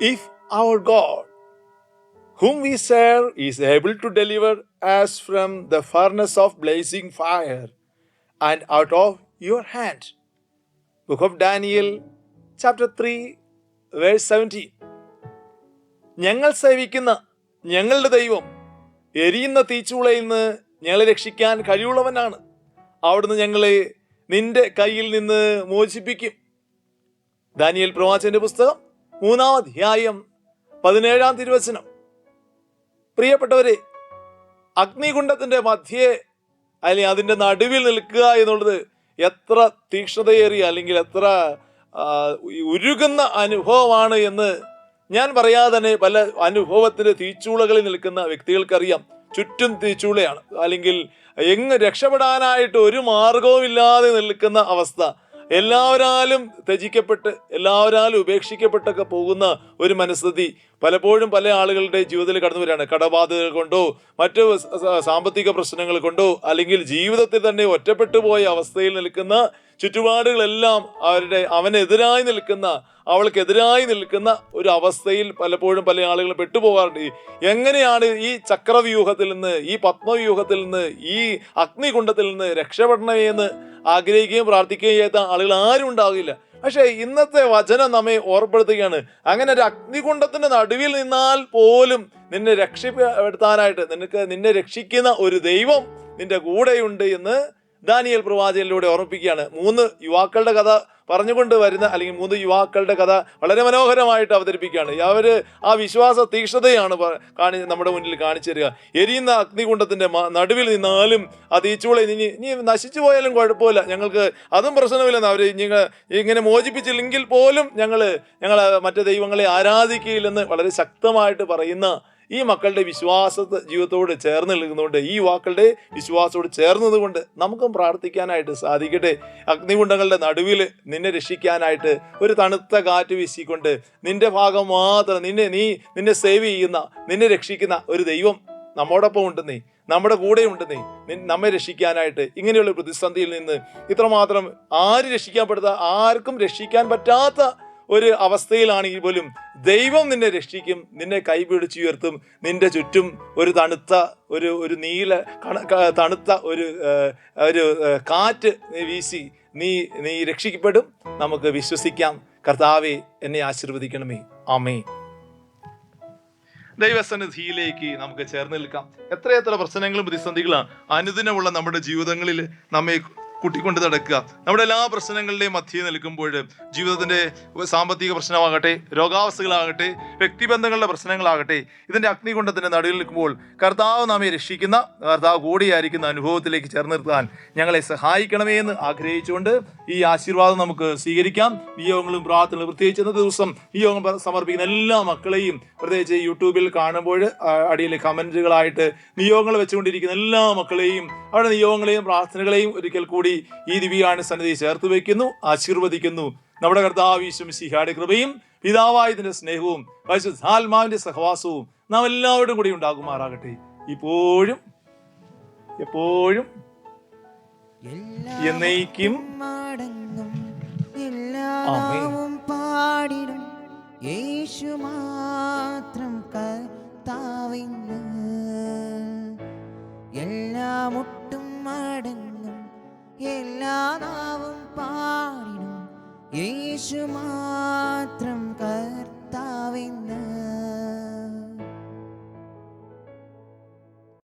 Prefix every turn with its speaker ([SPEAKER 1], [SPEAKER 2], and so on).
[SPEAKER 1] If our God, whom we serve, is able to deliver us from the furnace of blazing fire and out of your hand. Book of Daniel, chapter 3, verse 17. ഞങ്ങൾ സേവിക്കുന്ന ഞങ്ങളുടെ ദൈവം എരിയുന്ന തീച്ചൂളയിൽ നിന്ന് ഞങ്ങളെ രക്ഷിക്കാൻ കഴിവുള്ളവനാണ് അവിടുന്ന് ഞങ്ങളെ നിന്റെ കയ്യിൽ നിന്ന് മോചിപ്പിക്കും ദാനിയേൽ പ്രവാചന്റെ പുസ്തകം മൂന്നാം അധ്യായം പതിനേഴാം തിരുവചനം. പ്രിയപ്പെട്ടവരെ അഗ്നികുണ്ഡത്തിന്റെ മധ്യേ അല്ലെങ്കിൽ അതിന്റെ നടുവിൽ നിൽക്കുക എന്നുള്ളത് എത്ര തീക്ഷ്ണതയേറിയ അല്ലെങ്കിൽ എത്ര ഉരുകുന്ന അനുഭവമാണ് എന്ന് ഞാൻ പറയാതെ തന്നെ പല അനുഭവത്തിന്റെ തീച്ചൂളകളിൽ നിൽക്കുന്ന വ്യക്തികൾക്കറിയാം. ചുറ്റും തീച്ചൂളയാണ്. അല്ലെങ്കിൽ എങ്ങ് രക്ഷപ്പെടാനായിട്ട് ഒരു മാർഗവുമില്ലാതെ നിൽക്കുന്ന അവസ്ഥ. എല്ലാവരാലും ത്യജിക്കപ്പെട്ട് എല്ലാവരാലും ഉപേക്ഷിക്കപ്പെട്ടൊക്കെ പോകുന്ന ഒരു മനസ്ഥിതി പലപ്പോഴും പല ആളുകളുടെ ജീവിതത്തിൽ കടന്നു വരികയാണ്. കടബാധകൾ കൊണ്ടോ മറ്റ് സാമ്പത്തിക പ്രശ്നങ്ങൾ കൊണ്ടോ അല്ലെങ്കിൽ ജീവിതത്തിൽ തന്നെ ഒറ്റപ്പെട്ടു പോയ അവസ്ഥയിൽ നിൽക്കുന്ന ചുറ്റുപാടുകളെല്ലാം അവരുടെ അവനെതിരായി നിൽക്കുന്ന അവൾക്കെതിരായി നിൽക്കുന്ന ഒരു അവസ്ഥയിൽ പലപ്പോഴും പല ആളുകളും പെട്ടുപോകാറുണ്ട്. എങ്ങനെയാണ് ഈ ചക്രവ്യൂഹത്തിൽ നിന്ന് ഈ പത്മവ്യൂഹത്തിൽ നിന്ന് ഈ അഗ്നികുണ്ഡത്തിൽ നിന്ന് രക്ഷപ്പെടണമേ എന്ന് ആഗ്രഹിക്കുകയും പ്രാർത്ഥിക്കുകയും ചെയ്ത ആളുകൾ ആരും ഉണ്ടാകില്ല. പക്ഷേ ഇന്നത്തെ വചനം നമ്മെ ഓർപ്പെടുത്തുകയാണ് അങ്ങനെ ഒരു അഗ്നികുണ്ടത്തിന്റെ നടുവിൽ നിന്നാൽ പോലും നിന്നെ രക്ഷപ്പെടുത്താനായിട്ട് നിനക്ക് നിന്നെ രക്ഷിക്കുന്ന ഒരു ദൈവം നിന്റെ കൂടെയുണ്ട് എന്ന് ദാനിയൽ പ്രവാചകനിലൂടെ ഓർമ്മിപ്പിക്കുകയാണ്. മൂന്ന് യുവാക്കളുടെ കഥ പറഞ്ഞുകൊണ്ട് വരുന്ന അല്ലെങ്കിൽ മൂന്ന് യുവാക്കളുടെ കഥ വളരെ മനോഹരമായിട്ട് അവതരിപ്പിക്കുകയാണ്. അവർ ആ വിശ്വാസ തീക്ഷ്ണതയാണ് കാണി നമ്മുടെ മുന്നിൽ കാണിച്ചു തരിക. എരിയുന്ന അഗ്നികുണ്ഡത്തിന്റെ നടുവിൽ നിന്നാലും ആ തീച്ചുള ഇനി ഇനി നശിച്ചു പോയാലും കുഴപ്പമില്ല. ഞങ്ങൾക്ക് അതും പ്രശ്നമില്ലെന്ന് അവർ ഇങ്ങനെ മോചിപ്പിച്ചില്ലെങ്കിൽ പോലും ഞങ്ങൾ ഞങ്ങൾ മറ്റു ദൈവങ്ങളെ ആരാധിക്കുകയില്ലെന്ന് വളരെ ശക്തമായിട്ട് പറയുന്ന ഈ മക്കളുടെ വിശ്വാസ ജീവിതത്തോട് ചേർന്ന് നിൽക്കുന്നതുകൊണ്ട് ഈ യുവാക്കളുടെ വിശ്വാസത്തോട് ചേർന്നതുകൊണ്ട് നമുക്കും പ്രാർത്ഥിക്കാനായിട്ട് സാധിക്കട്ടെ. അഗ്നികുണ്ഡങ്ങളുടെ നടുവിൽ നിന്നെ രക്ഷിക്കാനായിട്ട് ഒരു തണുത്ത കാറ്റ് വീശിക്കൊണ്ട് നിന്റെ ഭാഗം മാത്രം നിന്നെ നീ നിന്നെ സേവ് ചെയ്യുന്ന നിന്നെ രക്ഷിക്കുന്ന ഒരു ദൈവം നമ്മോടൊപ്പം ഉണ്ടെന്നേ. നമ്മുടെ കൂടെ ഉണ്ടെന്നേ. നീ നമ്മെ രക്ഷിക്കാനായിട്ട് ഇങ്ങനെയുള്ള പ്രതിസന്ധിയിൽ നിന്ന് ഇത്രമാത്രം ആര് രക്ഷിക്കാൻ പെടുത്ത ആർക്കും രക്ഷിക്കാൻ പറ്റാത്ത ഒരു അവസ്ഥയിലാണെങ്കിൽ പോലും ദൈവം നിന്നെ രക്ഷിക്കും നിന്നെ കൈപിടിച്ചുയർത്തും നിന്റെ ചുറ്റും ഒരു തണുത്ത ഒരു ഒരു നീല തണുത്ത ഒരു ഒരു കാറ്റ് നീ വീശി നീ നീ രക്ഷിക്കപ്പെടും. നമുക്ക് വിശ്വസിക്കാം. കർത്താവെ എന്നെ ആശീർവദിക്കണമേ. ആമേ ദൈവസന്നിധിയിലേക്ക് നമുക്ക് ചേർന്ന് നിൽക്കാം. എത്രയെത്ര പ്രശ്നങ്ങളും പ്രതിസന്ധികളാണ്. അനുദിനമുള്ള നമ്മുടെ ജീവിതങ്ങളിൽ നമ്മെ കൂട്ടിക്കൊണ്ട് നടക്കുക. നമ്മുടെ എല്ലാ പ്രശ്നങ്ങളുടെയും മധ്യേ നിൽക്കുമ്പോൾ ജീവിതത്തിന്റെ സാമ്പത്തിക പ്രശ്നമാകട്ടെ രോഗാവസ്ഥകളാകട്ടെ വ്യക്തിബന്ധങ്ങളുടെ പ്രശ്നങ്ങളാകട്ടെ ഇതിന്റെ അഗ്നികുണ്ഡത്തിന്റെ നടുവിൽ നിൽക്കുമ്പോൾ കർത്താവ് നമ്മെ രക്ഷിക്കുന്ന കർത്താവ് കൂടിയായിരിക്കുന്ന അനുഭവത്തിലേക്ക് ചേർന്ന് നിർത്താൻ ഞങ്ങളെ സഹായിക്കണമേ എന്ന് ആഗ്രഹിച്ചുകൊണ്ട് ഈ ആശീർവാദം നമുക്ക് സ്വീകരിക്കാം. നിയോഗങ്ങളും പ്രാർത്ഥനകളും പ്രത്യേകിച്ച് ഇന്നത്തെ ദിവസം ഈ യോഗം സമർപ്പിക്കുന്ന എല്ലാ മക്കളെയും പ്രത്യേകിച്ച് യൂട്യൂബിൽ കാണുമ്പോൾ അടിയിൽ കമന്റുകളായിട്ട് നിയോഗങ്ങൾ വെച്ചുകൊണ്ടിരിക്കുന്ന എല്ലാ മക്കളെയും അവരുടെ നിയോഗങ്ങളെയും പ്രാർത്ഥനകളെയും ഒരിക്കൽ കൂടി ഈ ദിവ്യാണ് സന്നിധി ചേർത്ത് വയ്ക്കുന്നു ആശീർവദിക്കുന്നു. നമ്മുടെ കർത്താവ് ഈശ്വമിസിഹായുടെ കൃപയും പിതാവായതിന്റെ സ്നേഹവും പരിശുദ്ധാത്മാവിന്റെ സഹവാസവും നാം എല്ലാവരും കൂടി ഉണ്ടാകുമാറാകട്ടെ. ഇപ്പോഴും എപ്പോഴും എന്നേക്കും.
[SPEAKER 2] പാടിടും. യേശു മാത്രം കർത്താവിന്ന് എല്ലാ മുട്ടും എല്ലാനാവും പാടിടും യേശു മാത്രം കർത്താവിന്ന്.